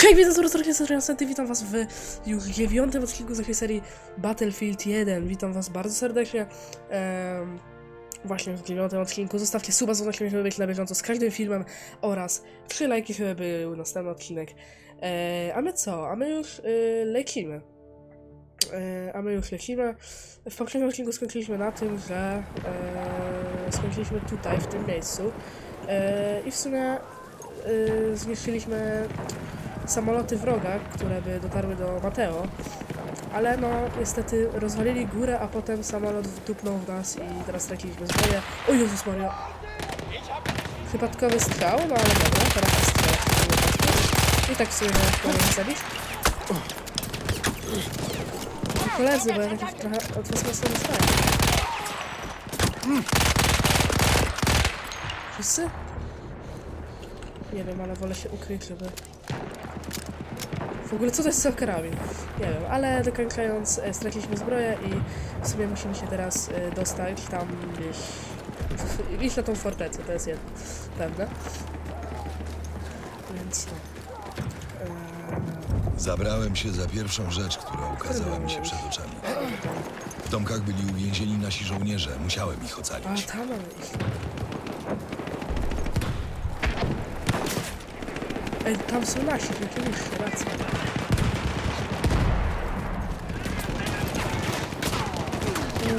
Hej, witam z Rotorkiem Serdecznie, witam was w już dziewiątym odcinku z serii Battlefield 1. Witam was bardzo serdecznie. Właśnie w dziewiątym odcinku. Zostawcie suba, zobaczcie, żeby być na bieżąco z każdym filmem oraz trzy lajki, żeby był następny odcinek. E, a my co? A my już y, lecimy. E, a my już lecimy. W poprzednim odcinku skończyliśmy na tym, że e, skończyliśmy tutaj, w tym miejscu. E, I w sumie y, zniszczyliśmy samoloty wroga, które by dotarły do Mateo. Ale no, niestety rozwalili górę, a potem samolot wdupnął w nas i teraz straciliśmy zbroję. O Jezus Maria! Przypadkowy strzał, no ale dobra, teraz strzał. I tak nie mogę zabić. Koledzy, bo ja taki trochę od was mocno. Wszyscy? Nie wiem, ale wolę się ukryć, żeby... W ogóle co to jest z karabin? Nie wiem, ale dokończając, e, straciliśmy zbroję i w sumie musimy się teraz e, dostać tam gdzieś... iść na tą fortecę, to jest jedno, pewne. Więc no. Zabrałem się za pierwszą rzecz, która ukazała mi się przed oczami. W domkach byli uwięzieni nasi żołnierze. Musiałem ich a ocalić. tam mamy iść. Ej, tam są nasi, rzeczywiście, racja.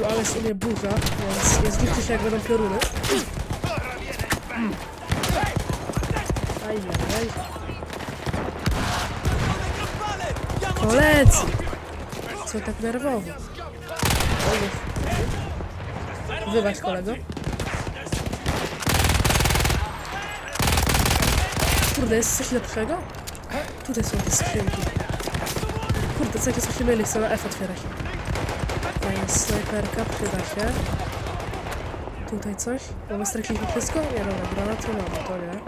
U, ale sobie burza, więc nie zdziwcie się jak będą pioruny. Ajajaj. Koledzy! Co tak nerwowo? Wywaś kolego. Kurde, jest coś lepszego? Tutaj są te skrzynki. Kurde, jakie coś się myli, chcę na F otwierać. Fajna snajperka, przyda się. Tutaj coś? Mamy straciliśmy wszystko? Nie, dobra, granaty mamy, to nie.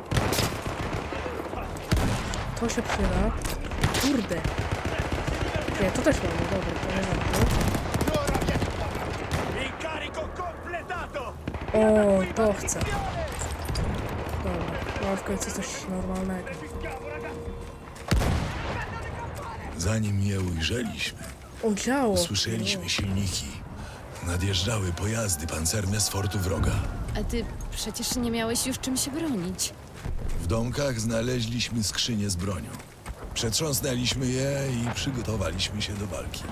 To się przyda. Kurde. Nie, to też mamy, dobra, to nie warto. O, to chcę. No w końcu coś normalnego. Zanim je ujrzeliśmy, O, działo! słyszeliśmy silniki. Nadjeżdżały pojazdy pancerne z fortu wroga. A ty przecież nie miałeś już czym się bronić. W domkach znaleźliśmy skrzynie z bronią. Przetrząsnęliśmy je i przygotowaliśmy się do walki.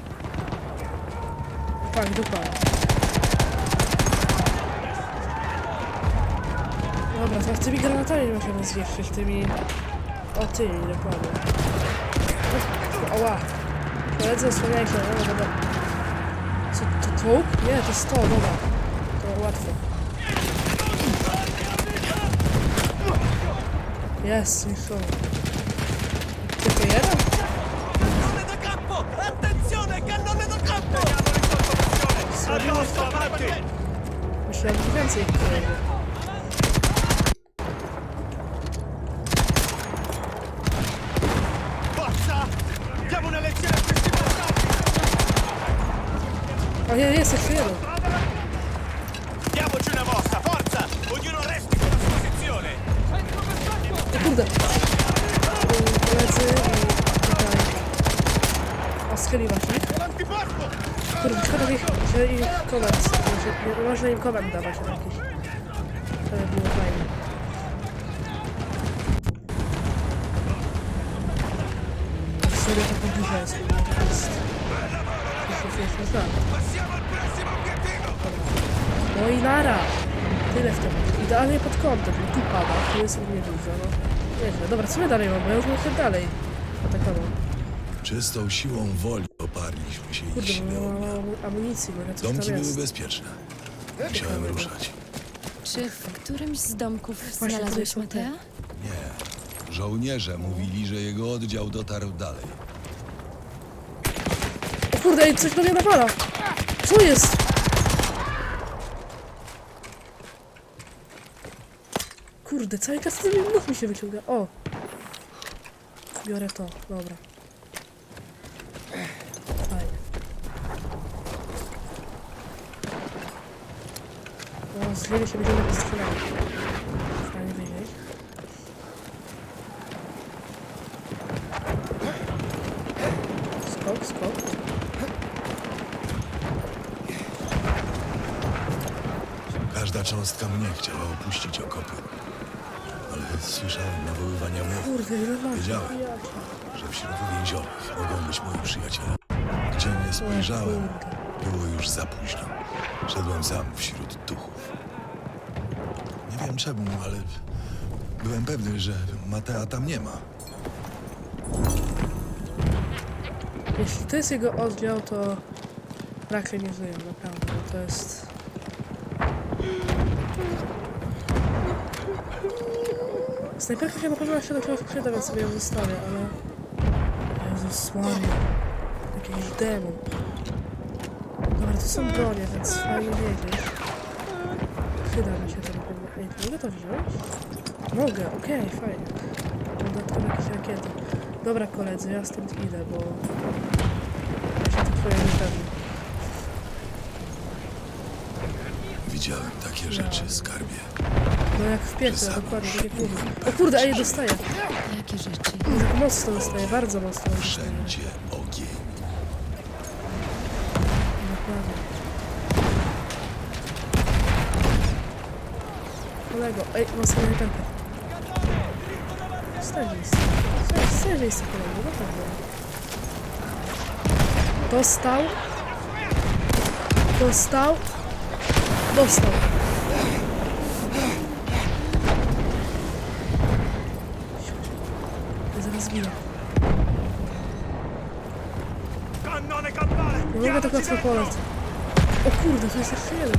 Tak, dokładnie. Dobra, teraz tymi granatami możemy zniszczyć, tymi... O, tymi, dokładnie. Oła! Koledzy, osłaniajcie, no dobra. Co, to czołg? Nie, to jest to, dobra. To łatwo. Jest, zniszczony. Jeden? Campo! Addosso, avanti! Myślałem, że więcej ich una lezione a questi bastardi! O nie, jest jeszcze jeden. Diamoci una mossa, forza! Ognuno resti sulla sua posizione! O kurde. Y, Koledzy i tutaj. O, schyliła się. L'antipasto! Kurde, szkoda ich, że ich komend, że nie można im komend dawać jakiś. To by było fajne. A serio to podróża jest, to jest... To jest już tak. Passiamo al prossimo obiettivo! No i nara! Tyle w tym. Idealnie pod kątem, bo tu pada, tu jest równie dużo, no. Nieźle. Dobra, co my dalej mamy? Ja już muszę dalej atakował. Czystą siłą woli oparliśmy się ich Kurde, bo ognia. mam amunicji, bo ja coś Domki tam były jest. bezpieczne. Musiałem ruszać. Czy w którymś z domków Właśnie znalazłeś tutaj są te. Matea? Nie. Żołnierze mówili, że jego oddział dotarł dalej. O kurde, coś do mnie nawala! Co jest? Kurde, cały czas ten nóg mi się wyciąga. O! Biorę to, dobra. Fajnie. No, z się będziemy strzelali. Każda cząstka mnie chciała opuścić okopy. Ale słyszałem nawoływania mów. Kurde, ile masz? Wiedziałem. że wśród uwięzionych mogą być moi przyjaciele. Gdzie nie spojrzałem, było już za późno. Szedłem sam wśród duchów. Nie wiem czemu, ale byłem pewny, że Matea tam nie ma. Jeśli to jest jego oddział, to raczej nie żyją, naprawdę. To jest... Snajperka się na pewno się do czegoś przyda, więc sobie ją zostawię, ale... Jezus Maria. Jakiś demon. Dobra, to są bronie, więc fajnie wiedzieć. Przyda mi się to na pewno. Ej, to mogę to wziąć? Mogę, okej, fajnie. Dodatkowo jakieś rakiety. Dobra koledzy, ja stąd idę, bo... Ja się tu czuję niepewnie. Widziałem takie rzeczy, skarbie. No jak w piekle, dokładnie, tak jak mówię. O kurde, ej, dostaję. Jakie rzeczy? Tak mocno dostaję, bardzo mocno dostaję. Wszędzie ogień. Dokładnie. Kolego, ej, mam sobie. Staj miejsce. Staj- Staj miejsce, kolego, naprawdę. Dostał. Dostał. Dostał. Zaraz campane! Nie mogę tak łatwo polec. O kurde, to jest jeszcze.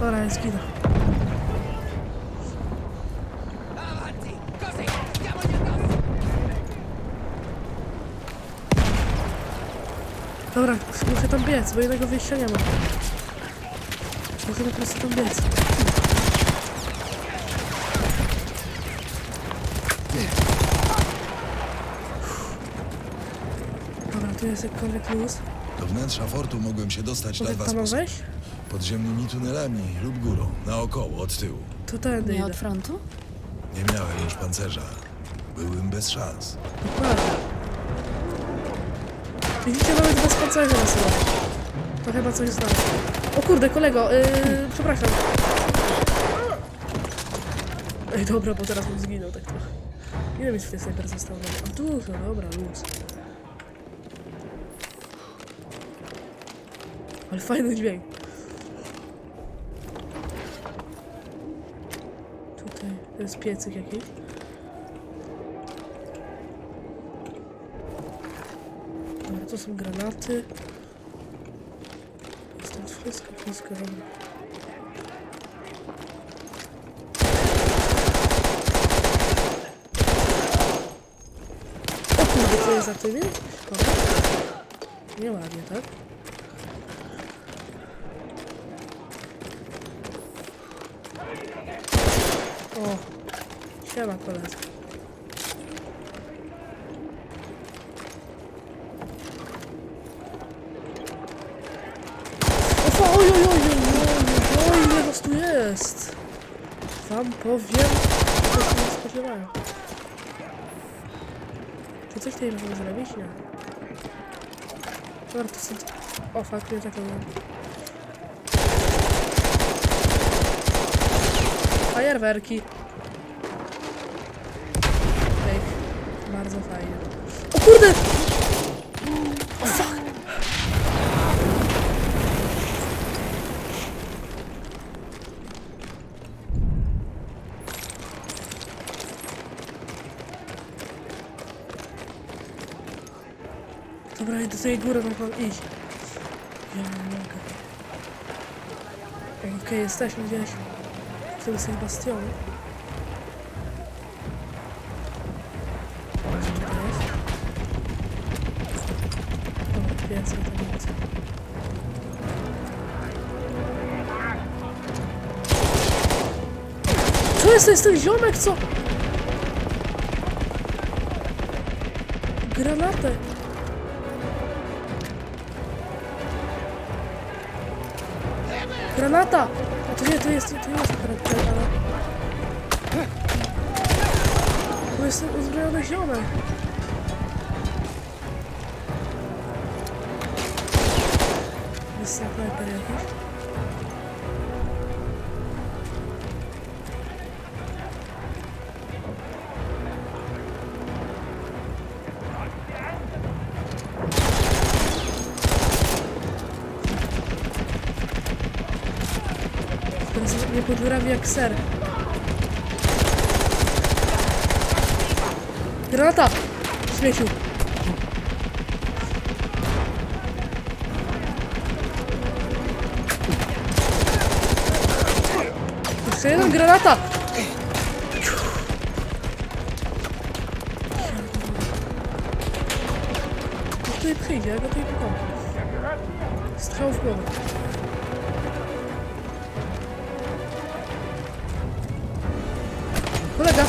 Dobra, ja zginę. Dobra, muszę tam biec, bo jednego wyjścia nie ma. Muszę po prostu tam biec. Dobra, tu jest jakkolwiek luz. Do wnętrza fortu mogłem się dostać na Mogę dwa tam sposoby. wejść? Podziemnymi tunelami lub górą, naokoło, od tyłu. To tędy Nie idę. od frontu? Nie miałem już pancerza. Byłem bez szans. Dokładnie. Widzicie, nawet bez pancerza na sobie. To chyba coś znaczy. O kurde, kolego, yy, przepraszam. Ej, dobra, bo teraz bym zginął tak trochę. Ile mi tej snajper zostało? A dużo, dobra, luz. Ale fajny dźwięk. Tutaj jest piecyk jakiś. Dobra, to są granaty. Jest tam wszystko, wszystko dobra. O kurde, to jest za tymi? Dobra. Nieładnie, tak? O, siema koledzy. Oj, oj, oj, oj, oj, ile was tu jest? Wam powiem, że się nie spodziewałem. Czy coś tutaj możemy zrobić? Nie. Dobra, to są... O, fuck, taką mam. Fajerwerki. Fake. Bardzo fajnie. O kurde! O fuck! Dobra, i do tej góry mogę iść. Ja nie mogę. Ej, Okej, jesteśmy gdzieś w tym? Dobra, więcej to nic. Co jest, to jest ten ziomek, co? Granatę. Granata! A to nie, to jest, nie jest akurat granata. To jest uzbrojony ziomek. Jest snajper jakiś. Nie podurawi jak ser. Granata! Śmieciu! Jeszcze jeden granata! Tutaj przyjdzie, ja go tutaj pokocham. Strzał w głowę. Kolega!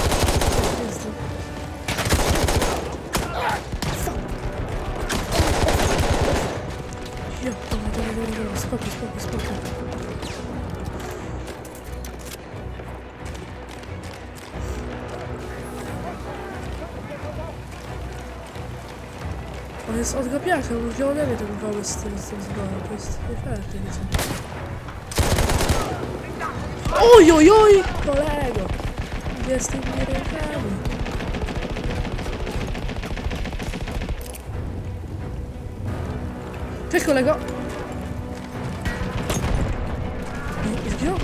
Ja, dobra, dobra, dobra, spokój, spokój, spokój. On jest od gapiaka, on wziął ode ten wały z tym, z tym zborem, to jest nie fair, to są. Oj, oj, oj, kolego! Tymi rękami? Cześć, kolego! Nie, zginął?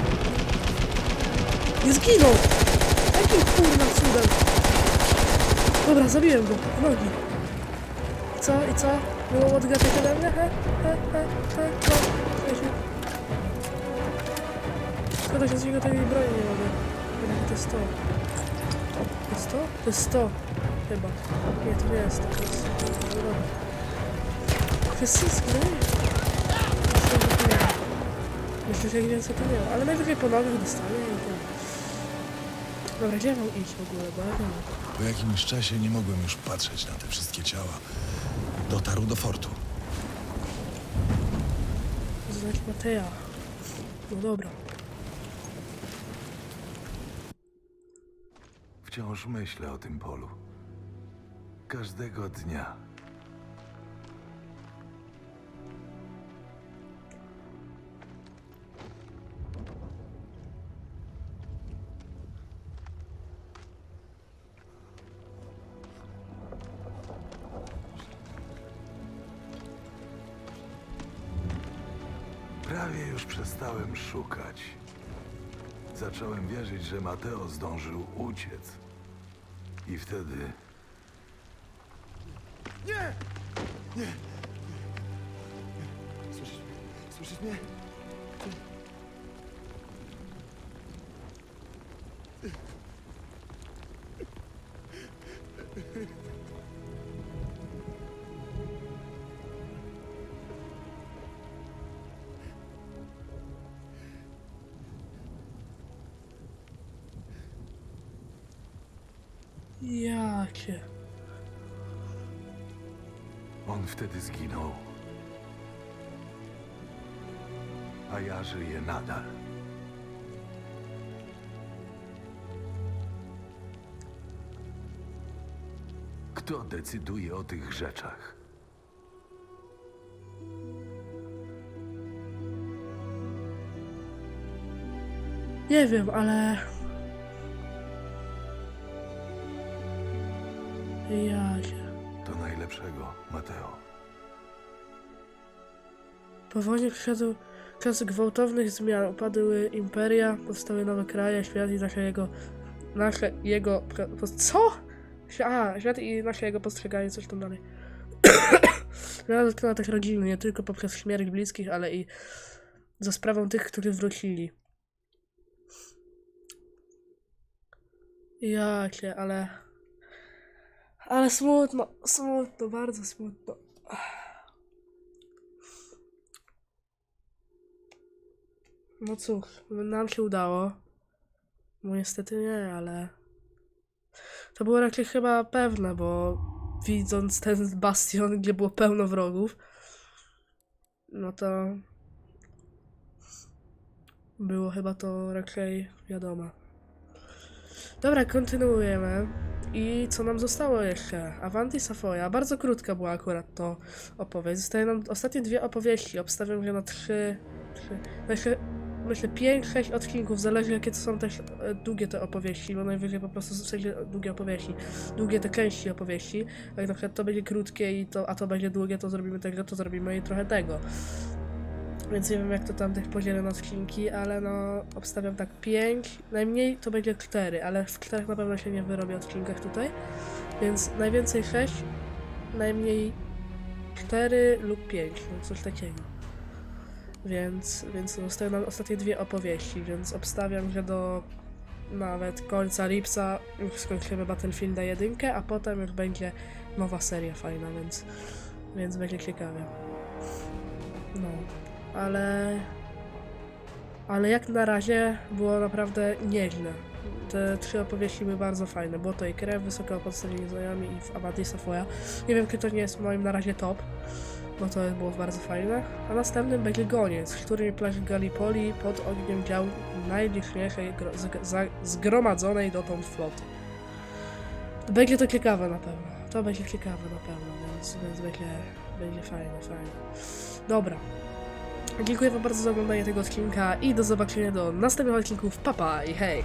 Nie zginął! Jakim kurwa cudem? Dobra, zabiłem go, w nogi. Co, i co? Było odgapiać ode mnie? He, he, he, he, co? Śmieciu. Szkoda, że z niego takiej broni nie mogę. Jednak to jest to. To jest to? To jest to. Chyba. Nie, to nie jest to. To jest... dobra. Kwestia nie? Myślę, że jak więcej to nie ma. Ale najwyżej po nogach dostanie i to... Dobra, gdzie mam iść w ogóle? Bo ja wiem. Po jakimś czasie nie mogłem już patrzeć na te wszystkie ciała. Dotarł do fortu. Znać Matea. No dobra. Wciąż myślę o tym polu. Każdego dnia. Prawie już przestałem szukać. Zacząłem wierzyć, że Mateo zdążył uciec. I wtedy Nie! Nie! Słyszysz, słyszysz mnie? Jakie? on wtedy zginął. A ja żyję nadal. Kto decyduje o tych rzeczach? Nie wiem, ale... Jakie? To najlepszego, Mateo. Po wojnie przyszedł czas gwałtownych zmian. Upadły imperia, powstały nowe kraje, świat i nasze jego... Nasze jego... pos- Co? A, świat i nasze jego postrzeganie, coś tam dalej. Zmiana dotknęła też rodziny, nie tylko poprzez śmierć bliskich, ale i za sprawą tych, którzy wrócili. Jakie, ale... Ale smutno, smutno, bardzo smutno. No cóż, nam się udało. No niestety nie, ale... To było raczej chyba pewne, bo widząc ten bastion, gdzie było pełno wrogów, no to... było chyba to raczej wiadome. Dobra, kontynuujemy. I co nam zostało jeszcze? Avanti Safoja. Bardzo krótka była akurat to opowieść. Zostaje nam ostatnie dwie opowieści. Obstawiam je na trzy... trzy myślę, myślę 5-6 odcinków. Zależy jakie to są też e, długie te opowieści, bo najwyżej po prostu w sensie długie opowieści. Długie te części opowieści. Jak na przykład to będzie krótkie, i to, a to będzie długie, to zrobimy tego, to zrobimy i trochę tego. Więc nie wiem jak to tam tych podzielę na odcinki, ale no obstawiam tak 5, najmniej to będzie 4, ale w 4 na pewno się nie wyrobię odcinkach tutaj. Więc najwięcej 6, najmniej 4 lub 5, no coś takiego. Więc, więc zostały nam ostatnie dwie opowieści, więc obstawiam, że do nawet końca lipca już skończymy Battlefielda 1, a potem już będzie nowa seria fajna, więc, więc będzie ciekawie. No, ale. Ale jak na razie było naprawdę nieźle. Te trzy opowieści były bardzo fajne. Było to i krew, wysoka podstawienie znajomych i w Amadei Safoya. Nie wiem, czy to nie jest moim na razie top, bo to było bardzo fajne. A następnym będzie Goniec, w którym plaży Gallipoli pod ogniem dział najliczniejszej zgromadzonej dotąd floty. Będzie to ciekawe na pewno. To będzie ciekawe na pewno, więc, więc będzie, będzie fajne, fajne. Dobra. Dziękuję wam bardzo za oglądanie tego odcinka i do zobaczenia do następnych odcinków. Papa i hej!